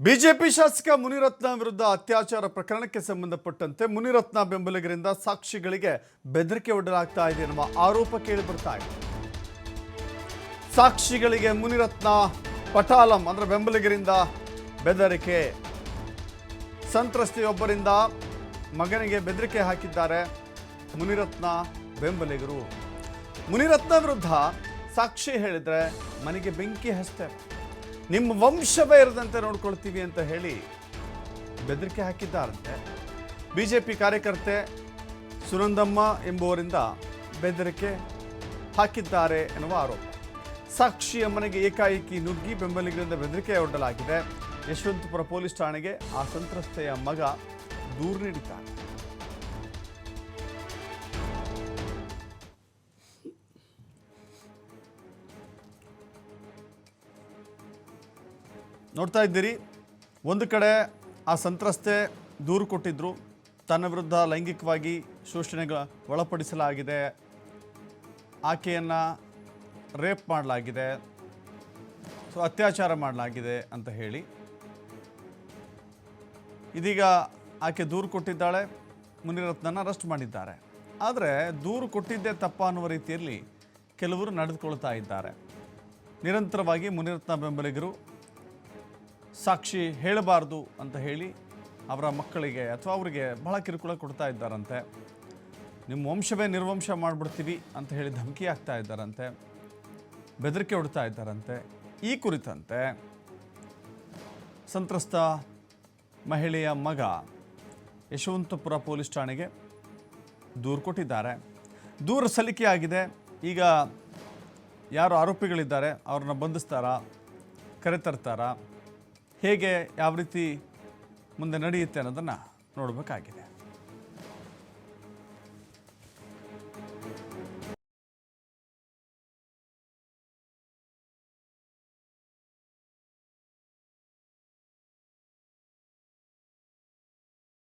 BJP ಶಾಸಕ ಮುನಿರತ್ನ ವಿರುದ್ಧ ಅತ್ಯಾಚಾರ ಪ್ರಕರಣಕ್ಕೆ ಸಂಬಂಧಪಟ್ಟಂತೆ ಮುನಿರತ್ನ ಬೆಂಬಲಿಗರಿಂದ ಸಾಕ್ಷಿಗಳಿಗೆ ಬೆದರಿಕೆ ಒಡ್ಡಲಾಗ್ತಾ ಇದೆ ಎನ್ನುವ ಆರೋಪ ಕೇಳಿ ಬರ್ತಾ ಇದೆ. ಸಾಕ್ಷಿಗಳಿಗೆ ಮುನಿರತ್ನ ಪಟಾಲಂ ಅಂದ್ರೆ ಬೆಂಬಲಿಗರಿಂದ ಬೆದರಿಕೆ. ಸಂತ್ರಸ್ತೆಯೊಬ್ಬರಿಂದ ಮಗನಿಗೆ ಬೆದರಿಕೆ ಹಾಕಿದ್ದಾರೆ ಮುನಿರತ್ನ ಬೆಂಬಲಿಗರು. ಮುನಿರತ್ನ ವಿರುದ್ಧ ಸಾಕ್ಷಿ ಹೇಳಿದ್ರೆ ಮನೆಗೆ ಬೆಂಕಿ ಹಚ್ತೇವೆ ನಿಮ್ಮ ವಂಶವೇ ಇರದಂತೆ ನೋಡ್ಕೊಳ್ತೀವಿ ಅಂತ ಹೇಳಿ ಬೆದರಿಕೆ ಹಾಕಿದ್ದಾರಂತೆ. ಪಿ ಕಾರ್ಯಕರ್ತೆ ಸುನಂದಮ್ಮ ಎಂಬುವರಿಂದ ಬೆದರಿಕೆ ಹಾಕಿದ್ದಾರೆ ಎನ್ನುವ ಆರೋಪ. ಸಾಕ್ಷಿಯ ಮನೆಗೆ ಏಕಾಏಕಿ ನುಗ್ಗಿ ಬೆಂಬಲಿಗರಿಂದ ಬೆದರಿಕೆ ಒಡ್ಡಲಾಗಿದೆ ಯಶವಂತಪುರ ಪೊಲೀಸ್ ಠಾಣೆಗೆ ಆ ಸಂತ್ರಸ್ತೆಯ ಮಗ ದೂರು ನೀಡಿದ್ದಾರೆ. ನೋಡ್ತಾ ಇದ್ದೀರಿ. ಒಂದು ಕಡೆ ಆ ಸಂತ್ರಸ್ತೆ ದೂರು ಕೊಟ್ಟಿದ್ರು. ತನ್ನ ವಿರುದ್ಧ ಲೈಂಗಿಕವಾಗಿ ಶೋಷಣೆಗಳ ಒಳಪಡಿಸಲಾಗಿದೆ. ಆಕೆಯನ್ನು ರೇಪ್ ಮಾಡಲಾಗಿದೆ. ಸೊ, ಅತ್ಯಾಚಾರ ಮಾಡಲಾಗಿದೆ ಅಂತ ಹೇಳಿ. ಇದೀಗ ಆಕೆ ದೂರು ಕೊಟ್ಟಿದ್ದಾಳೆ. ಮುನಿರತ್ನನ ಅರೆಸ್ಟ್ ಮಾಡಿದ್ದಾರೆ. ಆದರೆ ದೂರು ಕೊಟ್ಟಿದ್ದೇ ತಪ್ಪ ಅನ್ನುವ ರೀತಿಯಲ್ಲಿ ಕೆಲವರು ನಡೆದುಕೊಳ್ತಾ ಇದ್ದಾರೆ. ನಿರಂತರವಾಗಿ ಮುನಿರತ್ನ ಬೆಂಬಲಿಗರು ಸಾಕ್ಷಿ ಹೇಳಬಾರ್ದು ಅಂತ ಹೇಳಿ ಅವರ ಮಕ್ಕಳಿಗೆ ಅಥವಾ ಅವರಿಗೆ ಬಹಳ ಕಿರುಕುಳ ಕೊಡ್ತಾ ಇದ್ದಾರಂತೆ. ನಿಮ್ಮ ವಂಶವೇ ನಿರ್ವಂಶ ಮಾಡಿಬಿಡ್ತೀವಿ ಅಂತ ಹೇಳಿ ಧಮಕಿ ಆಗ್ತಾ ಇದ್ದಾರಂತೆ. ಬೆದರಿಕೆ ಹೊಡ್ತಾ ಇದ್ದಾರಂತೆ. ಈ ಕುರಿತಂತೆ ಸಂತ್ರಸ್ತ ಮಹಿಳೆಯ ಮಗ ಯಶವಂತಪುರ ಪೊಲೀಸ್ ಠಾಣೆಗೆ ದೂರು ಕೊಟ್ಟಿದ್ದಾರೆ. ದೂರು ಸಲ್ಲಿಕೆಯಾಗಿದೆ ಈಗ ಯಾರು ಆರೋಪಿಗಳಿದ್ದಾರೆ, ಅವ್ರನ್ನ ಬಂಧಿಸ್ತಾರಾ, ಕರೆತರ್ತಾರಾ? ಹೇಗೆ ಯಾವ ರೀತಿ ಮುಂದೆ ನಡೆಯುತ್ತೆ ಅನ್ನೋದನ್ನು ನೋಡಬೇಕಾಗಿದೆ.